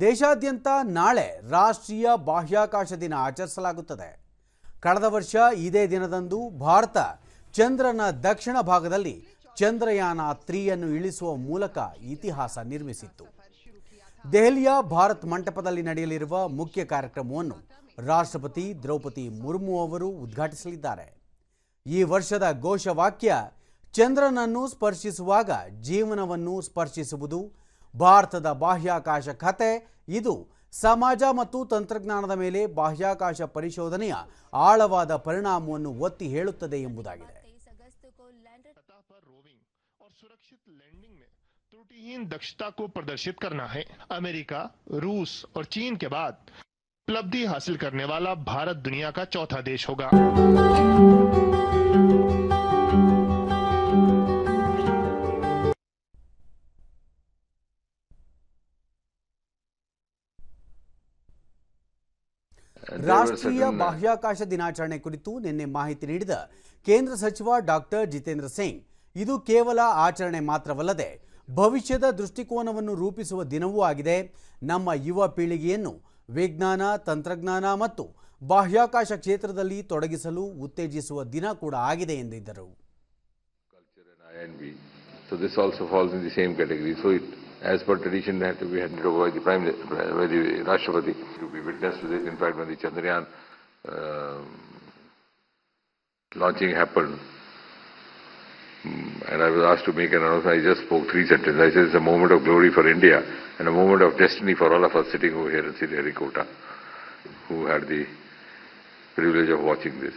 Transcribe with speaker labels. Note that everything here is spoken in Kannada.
Speaker 1: ದೇಶಾದ್ಯಂತ ನಾಳೆ ರಾಷ್ಟ್ರೀಯ ಬಾಹ್ಯಾಕಾಶ ದಿನ ಆಚರಿಸಲಾಗುತ್ತದೆ. ಕಳೆದ ವರ್ಷ ಇದೇ ದಿನದಂದು ಭಾರತ ಚಂದ್ರನ ದಕ್ಷಿಣ ಭಾಗದಲ್ಲಿ ಚಂದ್ರಯಾನ ತ್ರೀಯನ್ನು ಇಳಿಸುವ ಮೂಲಕ ಇತಿಹಾಸ ನಿರ್ಮಿಸಿತ್ತು. ದೆಹಲಿಯ ಭಾರತ್ ಮಂಟಪದಲ್ಲಿ ನಡೆಯಲಿರುವ ಮುಖ್ಯ ಕಾರ್ಯಕ್ರಮವನ್ನು ರಾಷ್ಟ್ರಪತಿ ದ್ರೌಪದಿ ಮುರ್ಮು ಅವರು ಉದ್ಘಾಟಿಸಲಿದ್ದಾರೆ. ಈ ವರ್ಷದ ಘೋಷವಾಕ್ಯ, ಚಂದ್ರನನ್ನು ಸ್ಪರ್ಶಿಸುವಾಗ ಜೀವನವನ್ನು ಸ್ಪರ್ಶಿಸುವುದು ಭಾರತದ ಬಾಹ್ಯಾಕಾಶ ಖತೆ ಇದು ಸಮಾಜ ಮತ್ತು ತಂತ್ರಜ್ಞಾನದ ಮೇಲೆ ಬಾಹ್ಯಾಕಾಶ ಪರಿಶೋಧನೆಯ ಆಳವಾದ ಪರಿಣಾಮವನ್ನು ಒತ್ತಿ ಹೇಳುತ್ತದೆ ಎಂಬುದಾಗಿದೆ
Speaker 2: तेईस अगस्त को लैंडर
Speaker 3: सतह पर रोविंग और सुरक्षित लैंडिंग में त्रुटिहीन दक्षता को प्रदर्शित करना है अमेरिका रूस और चीन के बाद उपलब्धि हासिल करने वाला भारत दुनिया का चौथा देश होगा
Speaker 1: ರಾಷ್ಟ್ರೀಯ ಬಾಹ್ಯಾಕಾಶ ದಿನಾಚರಣೆ ಕುರಿತು ನಿನ್ನೆ ಮಾಹಿತಿ ನೀಡಿದ ಕೇಂದ್ರ ಸಚಿವ ಡಾಕ್ಟರ್ ಜಿತೇಂದ್ರ ಸಿಂಗ್. ಇದು ಕೇವಲ ಆಚರಣೆ ಮಾತ್ರವಲ್ಲದೆ ಭವಿಷ್ಯದ ದೃಷ್ಟಿಕೋನವನ್ನು ರೂಪಿಸುವ ದಿನವೂ ಆಗಿದೆ. ನಮ್ಮ ಯುವ ಪೀಳಿಗೆಯನ್ನು ವಿಜ್ಞಾನ ತಂತ್ರಜ್ಞಾನ ಮತ್ತು ಬಾಹ್ಯಾಕಾಶ ಕ್ಷೇತ್ರದಲ್ಲಿ ತೊಡಗಿಸಲು ಉತ್ತೇಜಿಸುವ ದಿನ ಕೂಡ ಆಗಿದೆ ಎಂದಿದ್ದರು.
Speaker 4: It, as per tradition, we had to be handed over by the Prime, Minister- by the Rashtrapati to be witness to this. In fact, when the Chandrayaan um, launching happened, mm, and I was asked to make an announcement, I just spoke three sentences. I said it's a moment of glory for India and a moment of destiny for all of us sitting over here in Sri Harikota, who had the privilege of watching this.